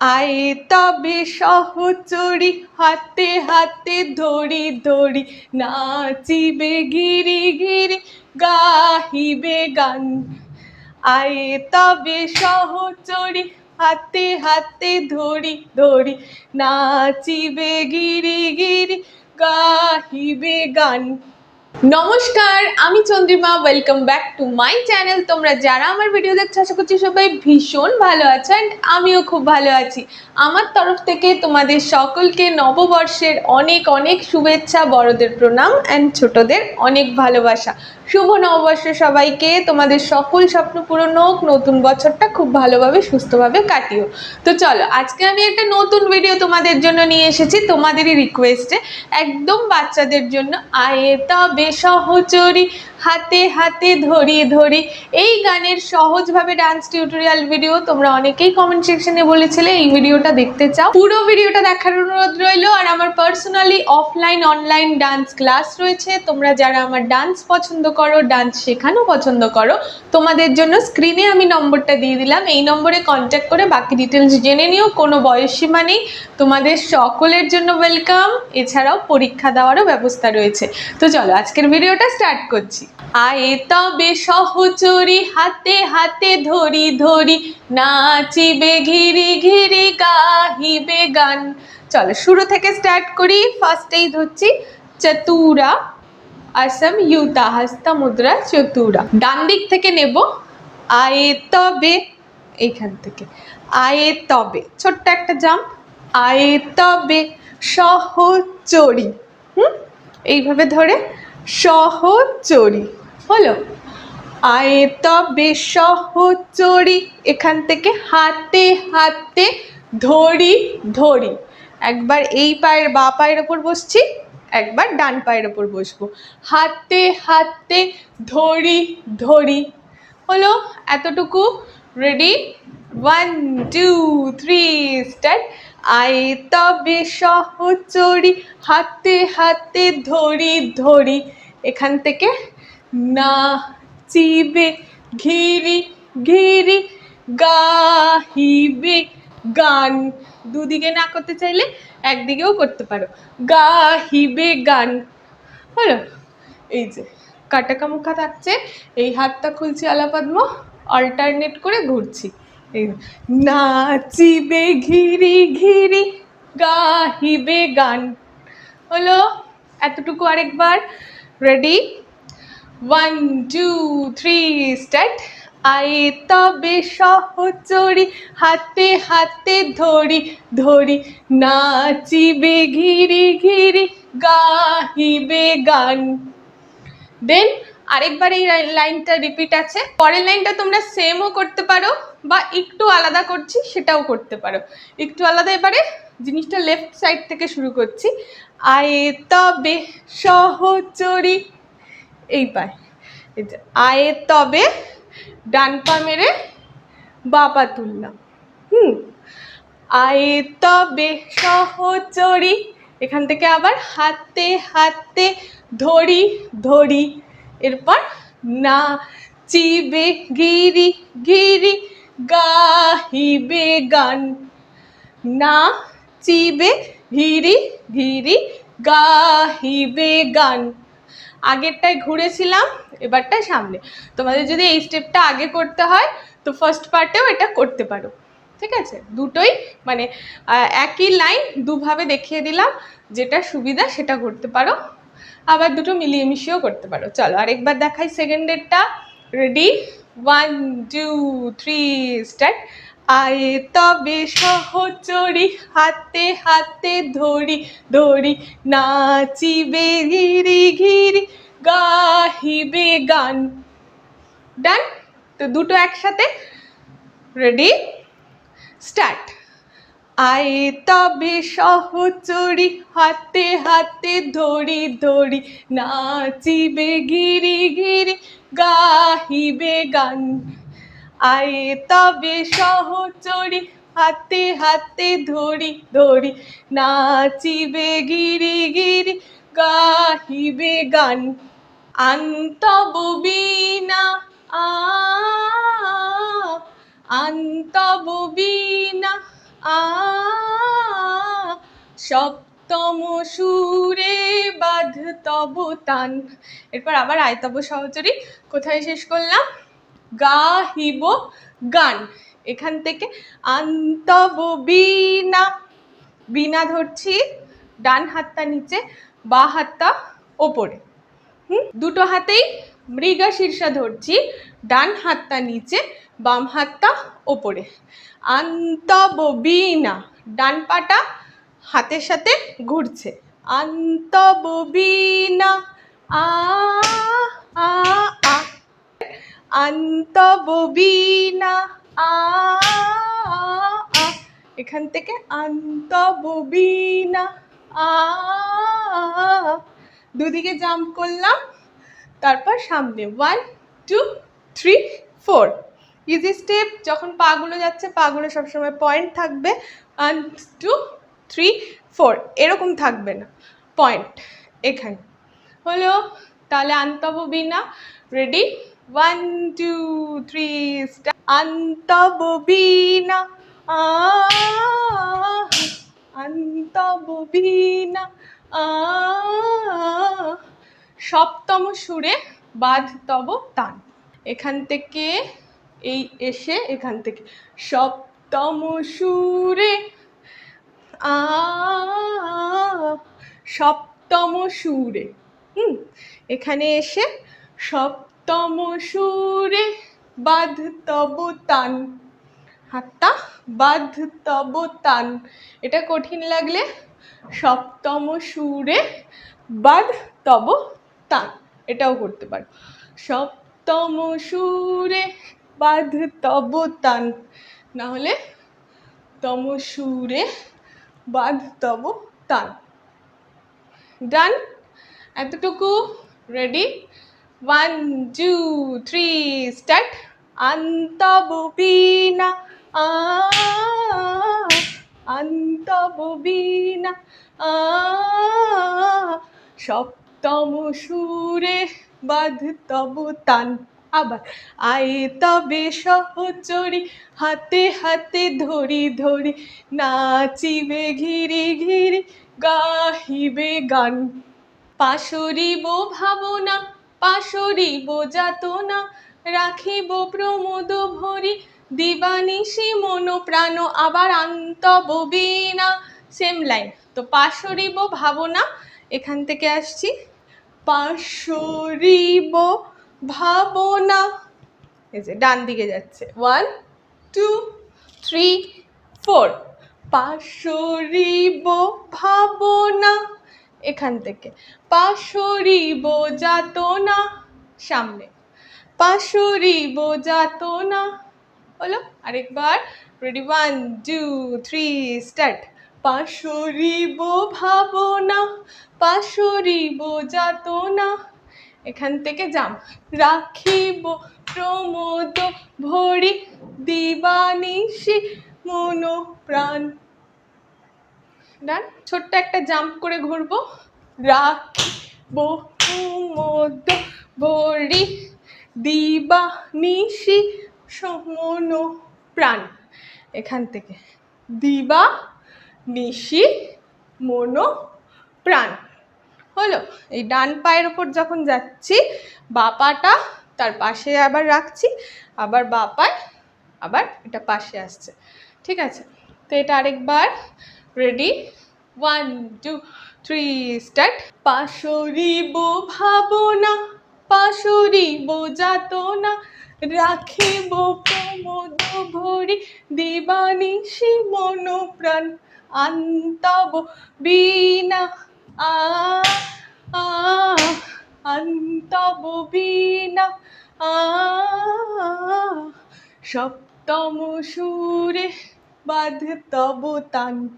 আয়ে তবে সহচরি হাতে হাতে ধরি ধরি নাচিবে গিরি গিরি গাহিবে গান। আয়ে তবে সহচরি হাতে হাতে ধরি ধরি নাচিবে গিরি গিরি গাহিবে গান। নমস্কার, আমি Chandrima welcome back to my channel তোমরা যারা আমার ভিডিও দেখছ, আশা করছি সবাই ভীষণ ভালো আছো অ্যান্ড আমিও খুব ভালো আছি। আমার তরফ থেকে তোমাদের সকলকে নববর্ষের অনেক অনেক শুভেচ্ছা, বড়দের প্রণাম অ্যান্ড ছোটদের অনেক ভালোবাসা। শুভ নববর্ষ সবাইকে। তোমাদের সকল স্বপ্ন পূরণ হোক, নতুন বছরটা খুব ভালোভাবে, সুস্থভাবে কাটিও। তো চলো, আজকে আমি একটা নতুন ভিডিও তোমাদের জন্য নিয়ে এসেছি। তোমাদেরই রিকোয়েস্টে একদম বাচ্চাদের জন্য আয়ে তবে সহচরি। হাতে হাতে ধরি ধরি। এই গানের সহজভাবে ডান্স টিউটোরিয়াল ভিডিও তোমরা অনেকেই কমেন্ট সেকশনে বলেছিলে, এই ভিডিওটা দেখতে চাও। পুরো ভিডিওটা দেখার অনুরোধ রইল, আর আমার personally offline online dance class রয়েছে। তোমরা যারা আমার ডান্স পছন্দ করো ডান্স শেখানো পছন্দ করো, তোমাদের জন্য স্ক্রিনে আমি নম্বরটা দিয়ে দিলাম। এই নম্বরে কন্ট্যাক্ট করে বাকি ডিটেলস জেনে নিও, কোনো বয়সসীমা নেই। তোমাদের সকলের জন্য ওয়েলকাম এছাড়াও পরীক্ষা দেওয়ারও ব্যবস্থা রয়েছে। তো চলো, আজকের ভিডিওটা স্টার্ট করছি। আয়ে তবে সহচরি, হাতে হাতে ধরি ধরি, নাচিবে ঘিরি ঘিরি, গাহিবে গান। চলো শুরু থেকে স্টার্ট করি ফার্স্টেই ধরছি, চতুরা আসম ইউতা হস্তা মুদ্রা চতুরা। ডান দিক থেকে নেব, আয়ে তবে, এইখান থেকে। আয়ে তবে, ছোট্ট একটা জাম্প আয়ে তবে সহচরি। হুম? এইভাবে ধরে সহচরি হলো? আয়ে তবে সহচরি এখান থেকে হাতে হাতে ধরি ধরি। একবার এই পায়ের বা পায়ের ওপর বসছি, একবার ডান পায়ের ওপর বসবো। হাতে হাতে ধরি ধরি। হলো? এতটুকু? Ready one two three start আয়ে তবে সহচরি, হাতে হাতে ধরি ধরি। এখান থেকে না চিবে ঘিরি ঘিরি, গাহিবে গান। দুদিকে না করতে চাইলে একদিকেও করতে পারো। গাহিবে গান। হলো, এই যে কাটা কামুখা থাকছে, এই হাতটা খুলছি আলাপদ্ম অল্টারনেট করে ঘুরছি। নাচিবে ঘিরি ঘিরি, গাহিবে গান। হলো, এতটুকু আরেকবার। Ready one two three start আয়ে তবে সহচরি, হাতে হাতে ধরি ধরি। নাচিবে ঘিরি ঘিরি, গাহিবে গান। দেন আরেকবার এই লাইনটা রিপিট আছে। পরের লাইনটা তোমরা সেমও করতে পারো। বা একটু আলাদা করছি, সেটাও করতে পারো। একটু আলাদা এবারে জিনিসটা লেফট সাইড থেকে শুরু করছি। আয়ে তবে সহচরি, এই পায়। আয়ে তবে ডান পা মেরে বা তুললাম। হুম, আয়ে তবে সহচরি, এখান থেকে আবার হাতে হাতে ধরি ধরি। এরপর না চিবে গিরি গিরি গাহিবে গান। না চিবে ঘিরি ঘিরি গাহিবে গান। আগেরটায় ঘুরেছিলাম, এবারটায় সামনে। তোমাদের যদি এই স্টেপটা আগে করতে হয়, তো ফার্স্ট পার্টেও এটা করতে পারো। ঠিক আছে? দুটোই মানে একই লাইন দুভাবে দেখিয়ে দিলাম, যেটা সুবিধা সেটা করতে পারো। আবার দুটো মিলিয়ে মিশিয়েও করতে পারো। চলো, আরেকবার দেখাই সেকেন্ডেরটা ready one two three start আয়ে তবে সহচরি হাতে হাতে ধরি ধরি, নাচিবে ঘিরি ঘিরি গাহিবে গান। ডান তো দুটো একসাথে? রেডি স্টার্ট আয়ে তবে সহচরি হাতে হাতে ধরি ধরি নাচিবে গিরি গিরি, গাহিবে গান। আয়ে তবে সহচরি হাতে হাতে ধরি ধরি নাচিবে গিরি গিরি, গাহিবে গান। আন্তববিনা আ আন্তববিনা আ, সপ্তম সুরে বাধ তব তান। এরপর আবার আয়তব সহচরী, কোথায় শেষ করলাম? গাহিব গান। এখান থেকে আন্তব বিনা বিনা ধরছি ডান হাতটা নিচে, বা হাতটা ওপরে। হুম? দুটো হাতেই মৃগা শীর্ষা ধরছি, ডান হাতটা নিচে, বাম হাতটা ওপরে। আন্তব বিনা ডান পাটা হাতের সাথে ঘুরছে। আন্তব বিনা আ আ আ। আন্তববিনা আ আ। এখান থেকে আন্তববিনা আ। দুদিকে জাম্প করলাম, তারপর সামনে। One, two, three, four. Easy step যখন পাগুলো যাচ্ছে পাগুলো সবসময় পয়েন্ট থাকবে। ওয়ান টু থ্রি ফোর এরকম থাকবে না। পয়েন্ট এখানে। হলো, তাহলে আন্তব বিনা। রেডি ওয়ান টু থ্রি আন্তব বিনা। আন্তব বিনা। সপ্তম সুরে বাধ তব তান। এখান থেকে এই এসে এখান থেকে। সপ্তম সুরে আ সপ্তম সুরে হুম, এখানে এসে সপ্তম সুরে বাধ তব তান হাতটা বাধ তব তান এটা কঠিন লাগলে সপ্তম সুরে বাধ তব তান এটাও করতে পারো। সপ্তম সুরে বাধ তব তান। না হলে তম সুরে বাধ তব তান। ডান। এতটুকু ready one two three start আন্তববিনা আ আন্তববিনা আ সপ্তম সুরে বাধ তব তান। আবার আয়ে তবে সহচরি হাতে হাতে ধরি ধরি, নাচিবে ঘিরি ঘিরি, গাহিবে গান। পাশরিব ভাবনা পাশরিব যাতনা, রাখিব প্রমোদ ভরি, দিবানিশি মন প্রাণ আবার আন্তব বিনা সেম লাইন তো পাশরিব ভাবনা, এখান থেকে আসছি। পাশরিব ভাবনা। এই যে, ডান দিকে যাচ্ছে। ওয়ান টু থ্রি ফোর পাশরিব ভাবনা। এখান থেকে। পাশরিব যাত না সামনে। পাশরিব যাত না হলো আরেকবার। Ready one two three start পাশরিব ভাবনা। পাশরিব যাতনা। এখান থেকে যাম রাখিব প্রমোদ ভরি দিবানিশি মন প্রাণ ডান, ছোট্ট একটা জাম্প করে ঘুরবো। রাখিব প্রমোদ ভরি দিবা নিশি সমন প্রাণ এখান থেকে। দিবা নিশি মনো প্রাণ হলো? এই ডান পায়ের ওপর যখন যাচ্ছি বা পাটা তার পাশে আবার রাখছি, আবার বা পায় আবার এটা পাশে আসছে। ঠিক আছে? তো এটা আরেকবার। Ready one two three start পাশরিব ভাবনা, পাশরিব যাতনা, রাখিব প্রমোদ ভরি, দিবানিশি মন প্রাণ আন্তব বিনা আ আ আন্তব বিনা আ, সপ্তম সুরে বাধ তব তান।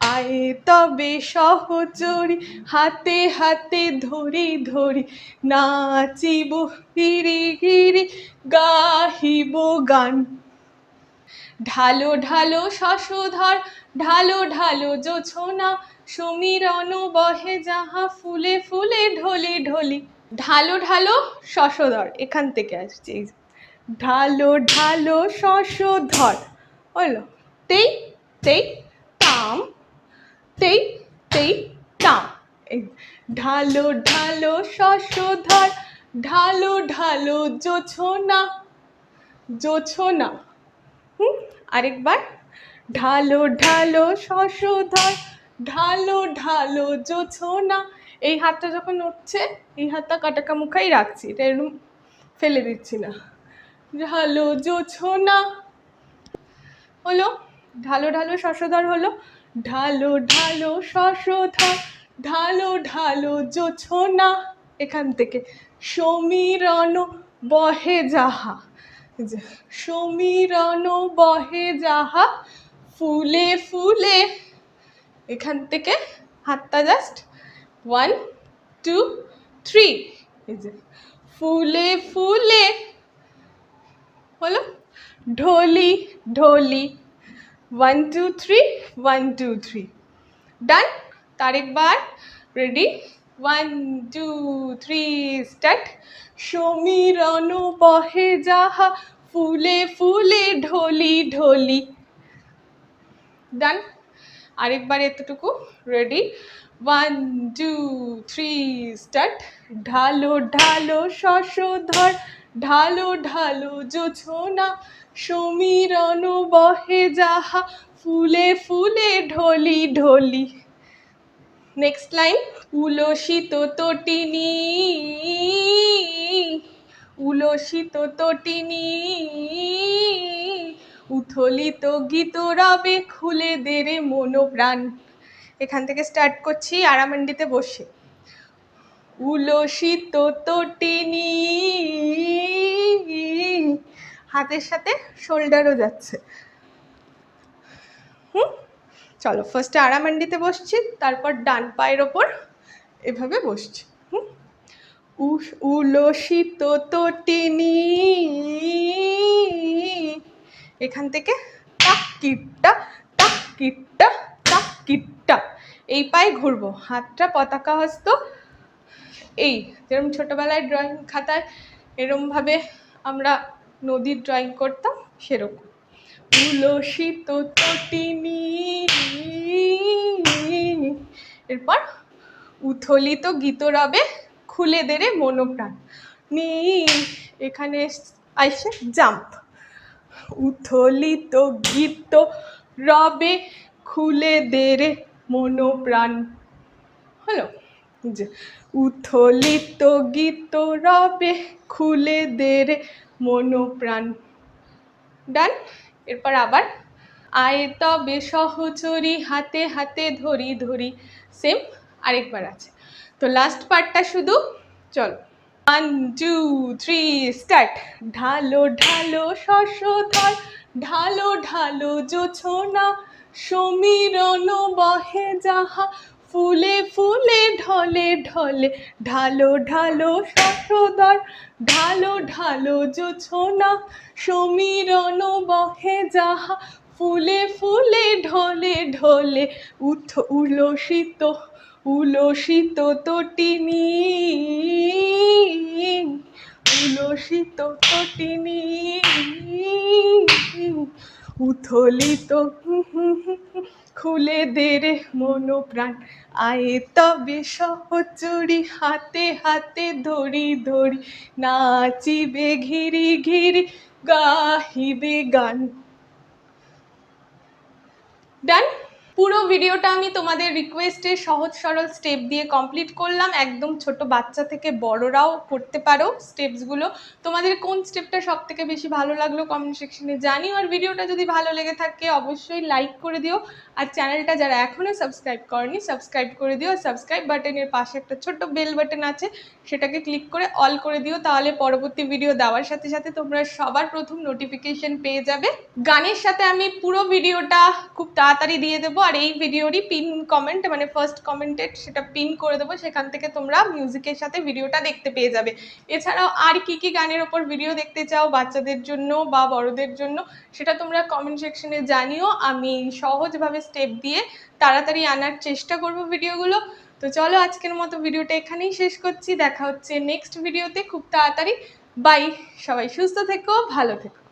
আয়ে তবে সহচরি, হাতে হাতে ধরি ধরি, নাচিব গিরি গিরি গাহিব গান। ঢালো ঢালো শশধর ঢালো ঢালো জোছনা সমীরণ বহে যাহা ফুলে ফুলে ঢলে ঢলি। ঢালো ঢালো শশধর, এখান থেকে আসছে। ঢালো ঢালো শশধর, হলো তেই তেই, তাম, তেই তেই, তাম। ঢালো ঢালো শশধর, ঢালো ঢালো জোছনা জোছনা। হুম, আরেকবার। ঢালো ঢালো শশধর ঢালো ঢালো জোছনা। এই হাতটা যখন উঠছে, এই হাতটা কাটাকা মুখাই রাখছি, এটা এরকম ফেলে দিচ্ছি না। ঢালো জোছনা। হলো, ঢালো ঢালো শশধর হলো, ঢালো ঢালো শশধর ঢালো ঢালো জোছনা। এখান থেকে সমীরণ বহে যাহা সমীরণ বহে যাহা ফুলে ফুলে এখান থেকে হাতটা জাস্ট ওয়ান টু থ্রি এই যে, ফুলে ফুলে। হলো ঢোলি ঢোলি। One two three one two three done তারেকবার ready one two three start সমীরণ বহে যাহা, ফুলে ফুলে, ঢোলি ঢোলি। ডান আরেকবার এতটুকু ready one two three start ঢালো ঢালো, শশধর। ঢালো ঢালো জোছনা সমীরণ বহে যাহা ফুলে ফুলে ঢোলি ঢোলি। নেক্সট লাইন উলসিত তটিনী। উলসিত তটিনী। উথলিত গীত রবে খুলে দেরে মনোপ্রাণ। এখান থেকে স্টার্ট করছি, আরামান্ডিতে বসে। উলসিত তটিনী হাতের সাথে শোল্ডারও যাচ্ছে। হুম? চলো ফার্স্টে আরামান্ডিতে বসছি, তারপর ডান পায়ের ওপর এভাবে বসছি। হুম? উলসিত তটিনী এখান থেকে টাক কিট্টা টাক কিট্টা টাক কিট্টা এই পায়ে ঘুরবো। হাতটা পতাকা হস্ত। এই যেরকম ছোটোবেলায় ড্রয়িং খাতায় এরমভাবে আমরা নদীর ড্রয়িং করতাম, সেরকম। তুলসিত তটিনী এরপর উথলিত গীত রবে খুলে দেরে মনোপ্রাণ। নি এখানে আইসে জাম্প। উথলিত গীত রবে খুলে দে রে মনোপ্রাণ। হলো? যে উথলিত গীত রবে খুলে দেরে মনোপ্রাণ। ডান? এরপর আবার। আয় তবে সহচরি, হাতে হাতে ধরি ধরি। সেম আরেকবার আছে। তো লাস্ট পার্টটা শুধু, চলো। ওয়ান টু থ্রি স্টার্ট ঢালো ঢালো, শশধর। ঢালো ঢালো জোছনা সমীরণ বহে যাহা। ফুলে ফুলে, ঢলে ঢলে। ঢালো ঢালো, শশধর। ঢালো ঢালো জোছনা সমীরণ বহে যাহা। ফুলে ফুলে, ঢলে ঢলে, উঠ, উলসিত উলসিত তটিনী। উলসিত তটিনী। উথলিত খুলে দেরে মনোপ্রাণ। আয়ে তবে সহচরি, হাতে হাতে ধরি ধরি, নাচিবে ঘিরি ঘিরি, গাহিবে গান। ডান পুরো ভিডিওটা আমি তোমাদের রিকোয়েস্টে সহজ সরল স্টেপ দিয়ে কমপ্লিট করলাম। একদম ছোট বাচ্চা থেকে বড়রাও করতে পারো স্টেপসগুলো তোমাদের কোন স্টেপটা সব থেকে বেশি ভালো লাগল কমেন্ট সেকশনে জানিও। আর ভিডিওটা যদি ভালো লেগে থাকে, অবশ্যই লাইক করে দিও। আর চ্যানেলটা যারা এখনও সাবস্ক্রাইব করেনি সাবস্ক্রাইব করে দিও। আর সাবস্ক্রাইব বাটনের পাশে একটা ছোট্ট বেল বাটন আছে, সেটাকে ক্লিক করে অল করে দিও। তাহলে পরবর্তী ভিডিও দেওয়ার সাথে সাথে তোমরা সবার প্রথম নোটিফিকেশন পেয়ে যাবে। গানের সাথে আমি পুরো ভিডিওটা খুব তাড়াতাড়ি দিয়ে দেবো। আর এই ভিডিওরই পিন কমেন্ট মানে ফার্স্ট কমেন্টেড সেটা পিন করে দেবো, সেখান থেকে তোমরা মিউজিকের সাথে ভিডিওটা দেখতে পেয়ে যাবে। এছাড়াও আর কি কি গানের ওপর ভিডিও দেখতে চাও বাচ্চাদের জন্য বা বড়দের জন্য, সেটা তোমরা কমেন্ট সেকশনে জানিও। আমি সহজভাবে স্টেপ দিয়ে তাড়াতাড়ি আনার চেষ্টা করব ভিডিওগুলো। তো চলো আজকের মতো ভিডিওটা এখানেই শেষ করছি। দেখা হচ্ছে নেক্সট ভিডিওতে খুব তাড়াতাড়ি। বাই সবাই সুস্থ থেকো, ভালো থেকো।